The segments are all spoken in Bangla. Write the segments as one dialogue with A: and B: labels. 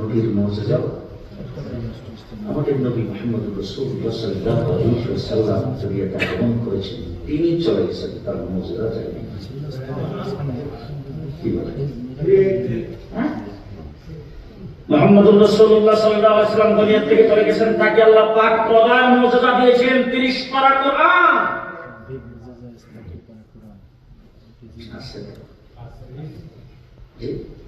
A: নবীর মর্যাদা আমাদের নবী মোহাম্মদ রসুল্লাহ করেছেন তিনি চলে গেছেন তার মর্যাদা যায়নি কি বলে? মোহাম্মদুর রাসূলুল্লাহ সাল্লাল্লাহু আলাইহি দুনিয়া থেকে চলে গেছেন। তাকে আল্লাহ পাক প্রধান মর্যাদা দিয়েছেন 30 পারা কোরআন। আছে জি।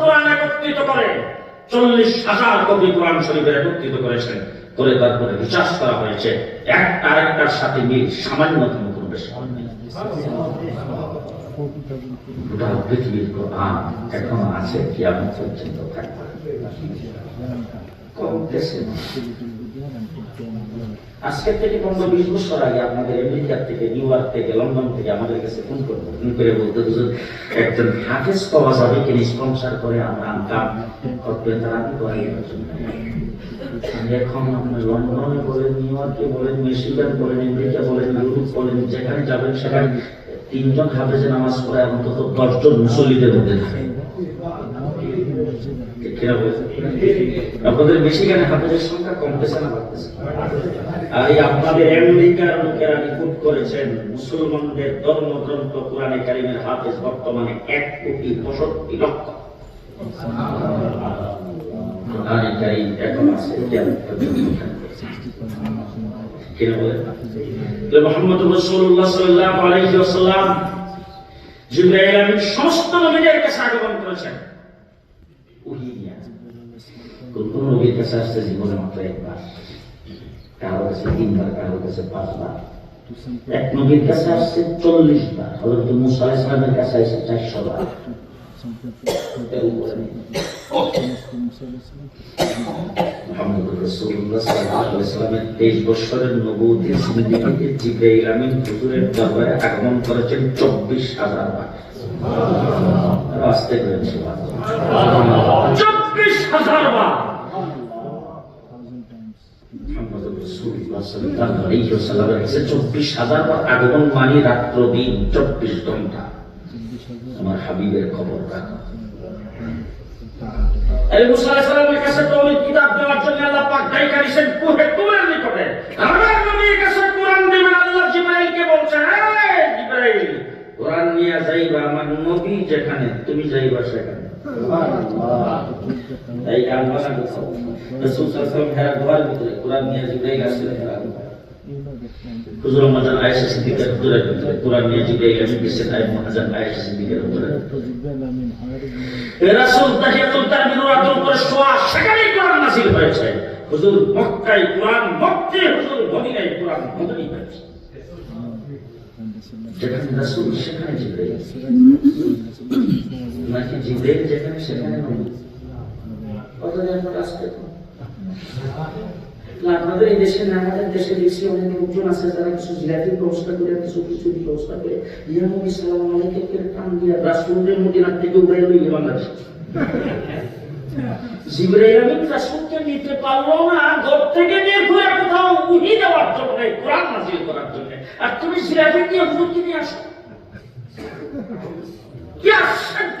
A: কোরআন চল্লিশ কবি কোরআন শরীফের একত্রিত করেছেন বিশ্বাস করা হয়েছে। একটা আরেকটার সাথে মিল সামান্যতম কোনো বেশি গোটা আছে, কিয়ামত পর্যন্ত থাকবে। কমতেছে না। আজকে থেকে পনেরো বিশ বছর আগে আপনাদের আমেরিকার থেকে, নিউ ইয়র্ক থেকে, লন্ডন থেকে আমাদের কাছে ফোন করব। ফোন করে বলতে হুজুর একজন হাফেজ পাওয়া যাবে স্পন্সার করে আমরা তারা করে এখন লন্ডনে বলেন, নিউ ইয়র্কে বলেন বলেন, আমেরিকা বলেন, ইউরোপ বলেন, যেখানে যাবেন সেখানে তিনজন হাফেজে নামাজ পড়ে অন্তত দশজন মুসল্লিদের মধ্যে থাকে কিনা? আপনাদের মিশিগানে হাফেজের সংখ্যা কমতেছে না, বাড়তেছে আর এই আপনাদের আমেরিকার লোকেরা রিপোর্ট করেছেন, মুসলমানদের ধর্মগ্রন্থ কোরআনে কারিমের হাফেজ বর্তমানে এক কোটি পঁয়ষট্টি লক্ষ। কিনা সমস্ত নবীদের কাছে আগমন করেছেন। কোন নবীর কাছে আসছে জীবনে মাত্র একবার কারও কাছে তিনবার কারও কাছে পাঁচবার এক নবীর কাছে আসছে চল্লিশ বার হজরত মুসা আলাইহিস কাছে আসছে চারশো বার 23 বছরের নবুয়তের জিন্দেগিতে জিবরাইল আমিন হুজুরের দরবারে আগমন করেছেন 24000 বার আস্তে সুবহানাল্লাহ 24000 বার মুহাম্মদুর রাসূলুল্লাহ সাল্লাল্লাহু আলাইহি ওয়াসাল্লামের কাছে 24000 বার আগমন রাত্র দিন 24 ঘণ্টা আমার হাবিবের খবর রাখো এই মুসা আলাইহিস সালামের কাছে তৌহিদ কিতাব দেওয়ার জন্য আল্লাহ পাক দায়ী করেছেন কুহে তুরের নিকটে আমার নবীর কাছে কোরআন দিবেন আল্লাহ। জিবরাইলকে বলছেন এই জিবরাইল কোরআন নিয়ে যাইবা আমার নবী যেখানে তুমি যাইবা সেখানে এই বানা কোথাও রাসূল সাল্লাল্লাহু আলাইহি গুহার ভিতরে কোরআন নিয়ে জিবরাইল গুহায়। হুজুর আমাদের আয়েশা সিদ্দিকার হুজুরের ভিতরে কোরআন নিয়ে জিবরাইল আমি গেছেন আয় মহাজান আয়েশা সিদ্দিকার হুজুরের রাসূল, তাহিয়াতুল তাকবীর রাতুল করে শোয়া সেখানেই কোরআন নাযিল হয়েছে। হুজুর মক্কায় কোরআন মক্কে হুজুর মদিনায় কোরআন মদিনায় হয়েছে। যেখানে রাসূল, সেখানে জিবরাইল। নাকি জিবরাইল যেখানে, সেখানে নবী আপনাদের এই দেশে না, আমাদের দেশে দেখছি অনেক লোকজন আছে যারা কিছু জিলাপির ব্যবস্থা করে, কিছু কিছু ব্যবস্থা করে। ইয়া নবী সালাম আলাইকে টান দিয়া রাসূলের মদিনার থেকে উড়াই লইয়ে বাংলাদেশ। আর তুমি জিলাপি নিয়ে হুজুরকে নিয়ে আসো। কি আশ্চর্য!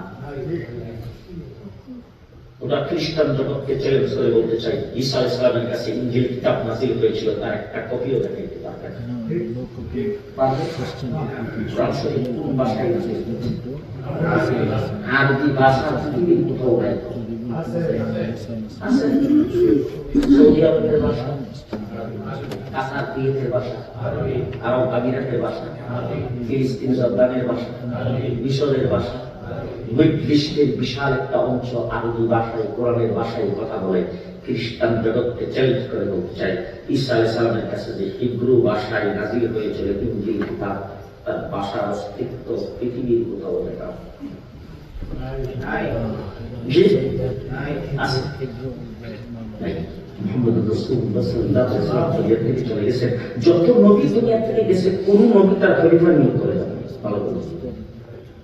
A: ওটা খ্রিস্টান জগৎকে চ্যালেঞ্জ করে বলতে চাই। ঈসা আলাইহিস সালামের কাছে ইনজিল কিতাব নাযিল হয়েছিল তার একটা কপিও দেখাইতে পারবে না। পারবে? কোরআন শরীফ কোন ভাষায় নাযিল হয়েছে? আরবি ভাষা পৃথিবীর কোথাও নাই। সৌদি আরবের ভাষা। কাতার কুয়েতের ভাষা। আরব। আমিরাতের ভাষা। ফিলিস্তিন জর্দানের ভাষা। মিশরের ভাষা। বিশ্বের বিশাল একটা অংশ আরবি ভাষায়, কোরআনের ভাষায় কথা বলে, খ্রিস্টান জগৎকে চ্যালেঞ্জ করে বলতে চাই ঈসা আলাইহিস সালামের কাছে যে হিব্রু ভাষায় নাজিল হয়েছিল ইঞ্জিল কিতাব, তার ভাষার অস্তিত্ব পৃথিবীর কোথাও দেখা যত নবী দুনিয়া থেকে গেছে, কোন নবী তার খলিফা নিয়োগ করে যাবে ভালো করে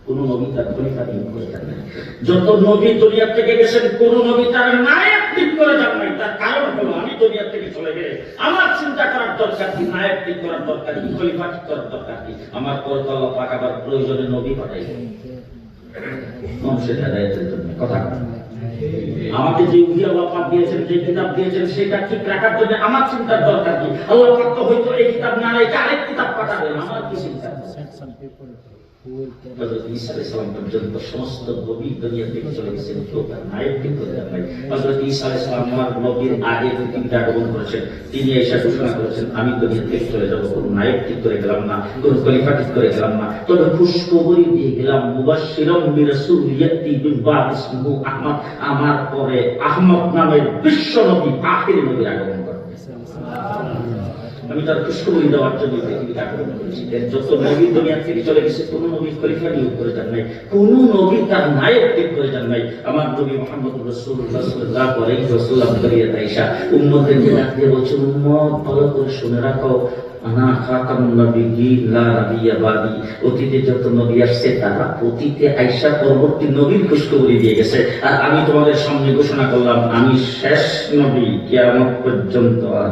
A: কোন নবী তার খলিফা নিয়োগ করে যান নাই যত নবী দুনিয়া থেকে গেছেন, কোন নবী তার নায়ক ঠিক করে যান নাই। তার কারণ হলো, আমি দুনিয়া থেকে চলে গেলে আমার চিন্তা করার দরকার কি নায়ক ঠিক করার দরকার কি, খলিফা ঠিক করার দরকার কি? আমার পর তো আল্লাহ পাক আবার প্রয়োজনে নবী হেদায়তের জন্য? কথা আমাকে যে আল্লাহ পাক দিয়েছেন, যে কিতাব দিয়েছেন, সেটা ঠিক রাখার জন্য আমার চিন্তার দরকার কি? আল্লাহ পাক তো হয়তো এই কিতাব না রেখে আরেক কিতাব পাঠাবেন, আমার কি চিন্তা? আমার তিনি এসে ঘোষণা করেছেন, আমি দুনিয়া থেকে চলে যাব কোন নায়ক ঠিক করে গেলাম না, কোন খলিফা ঠিক করে গেলাম না। তবে খুশখবরি দিয়ে গেলাম আহমদ, আমার পরে আহমদ নামের বিশ্ব নবী আখির আগমন। আমি তার খুশখবরি দেওয়ার জন্য পৃথিবীতে করেছি। যত নবী দুনিয়া থেকে চলে গেছে, কোন নবী খলিফা নিয়োগ করে যান নাই, কোন নবী তার নায়ক ঠিক করে যান নাই। আমার নবী মোহাম্মদ ওয়াসাল্লাম করিয়া তাইসা বলছেন ভালো করে শুনে রাখো বাদি। অতীতে যত নবী আসছে, তারা অতীতে আয়েশা পরবর্তী নবীর খুশখবরি দিয়ে গেছে। আর আমি তোমাদের সামনে ঘোষণা করলাম, আমি শেষ নবী, কিয়ামত পর্যন্ত আর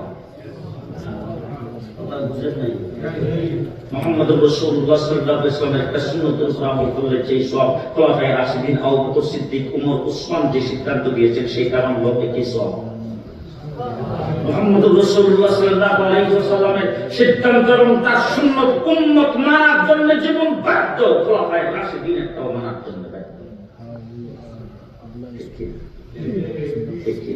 A: আপনারা বুঝেন নাই? মোহাম্মদ রাসূলুল্লাহ সাল্লাল্লাহু আলাইহি ওয়াসাল্লামের একটা সুন্নতের উপর আমল করলে যে সব খোলাফায়ে রাশিদিন আবু বকর সিদ্দিক উমর উসমান যে সিদ্ধান্ত দিয়েছেন সেটা আমার লোকে কি সব মোহাম্মদ রাসূলুল্লাহ সাল্লাল্লাহু আলাইহি ওয়াসাল্লামের সিদ্ধান্ত এবং তার সুন্নত উম্মত মানার জন্য জীবন বাধ্য খোলাফায়ে রাশিদিন একটা মানার জন্য বাধ্য ঠিক কি? ঠিক কি?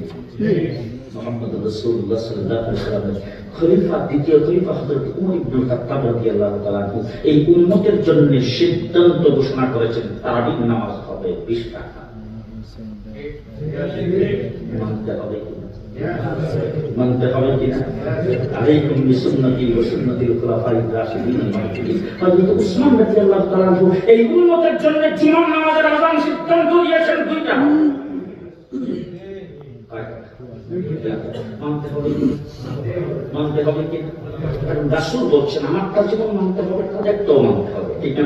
A: মোহাম্মদ ওয়াসাল্লামের খলিফা, দ্বিতীয় খলিফা হযরত উমর ইবনে খাত্তাব রাদিয়াল্লাহু তাআলা এই উম্মতের জন্য সিদ্ধান্ত ঘোষণা করেছেন, তারাবির নামাজ হবে 20 টাকা মানতে হবে আলাইকুম বিসুন্নতি ওয়া খুলাফায়ে রাশিদিন হযরত উসমান তাআলা এই উম্মতের জন্য নামাজের সিদ্ধান্ত দিয়েছেন দুইটা। মানতে হবে কি? রাসূল বলছেন আমার কাছে যেমন মানতে হবে, তাদেরকেও মানতে হবে, ঠিক না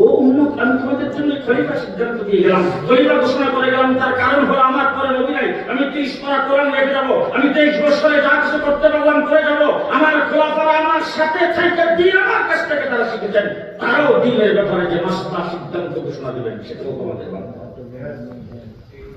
A: ও উম্মত আমি তোমাদের জন্য খলিফা সিদ্ধান্ত দিয়ে গেলাম। খলিফা ঘোষণা করে গেলাম, তার কারণ হলো আমার পরে নবী নাই। আমি ত্রিশ পারা কোরআন রেখে যাব, আমি তেইশ বছরে যা কিছু করতে পারলাম করে যাব। আমার খোলাফারা আমার সাথে থেকে দিন আমার কাছ থেকে তারা শিখেছেন। তারাও দিনের ব্যাপারে যে মাসলা সিদ্ধান্ত ঘোষণা দেবেন, সেটাও তোমাদের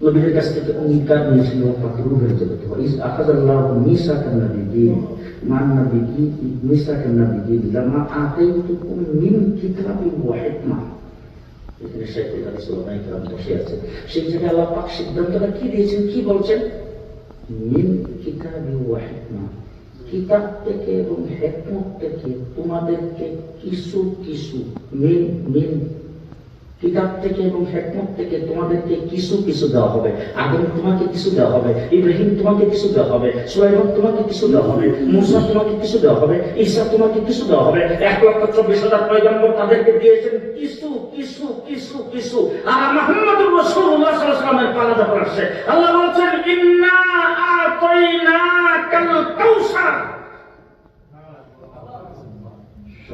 A: নবীদের কাছ থেকে অঙ্গীকার নিয়েছিল রূহের জগতে ইস আখাযাল্লাহু মিসাকান নাবিয়্যিন মান নাবিয়্যিন মিসাকান নাবিয়্যিন লামা মিন কিতাবিন ওয়া হিকমা এখানে কেরাম বসে আছে সেই আল্লাহ পাক সিদ্ধান্তটা কি দিয়েছেন কি বলছেন মিন কিতাবি ওয়া হিকমা কিতাব থেকে এবং হেকমত থেকে তোমাদেরকে কিছু কিছু মিন মিন কিতাব থেকে এবং হেকমত থেকে তোমাদেরকে কিছু কিছু দেওয়া হবে। আদম তোমাকে কিছু দেওয়া হবে, ইব্রাহিম তোমাকে কিছু দেওয়া হবে, সুলাইমান তোমাকে কিছু দেওয়া হবে, মুসা তোমাকে কিছু দেওয়া হবে, ঈসা তোমাকে কিছু দেওয়া হবে। এক লক্ষ চব্বিশ হাজার পয়গম্বর তাদেরকে দিয়েছেন কিছু কিছু কিছু কিছু। আর মোহাম্মদুর রাসূলুল্লাহ সাল্লাল্লাহু আলাইহি পালা যখন আল্লাহ বলছেন, ইন্না আতাইনাকাল কাউসার।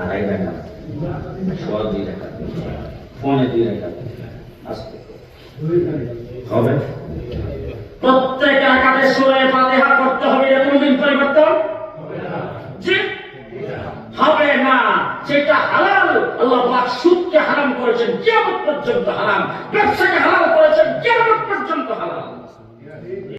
A: আড়াই রাখা সোয়া দুই রাখা পৌনে দুই রাখা আজকে। হবে? প্রত্যেক রাখাতে সুরে ফাতিহা করতে হবে, এটা কোনদিন পরিবর্তন? হবে না। যেটা হালাল, আল্লাহ পাক সুদকে হারাম করেছেন, কিয়ামত পর্যন্ত হারাম। ব্যবসাকে হালাল করেছেন, কিয়ামত পর্যন্ত হালাল।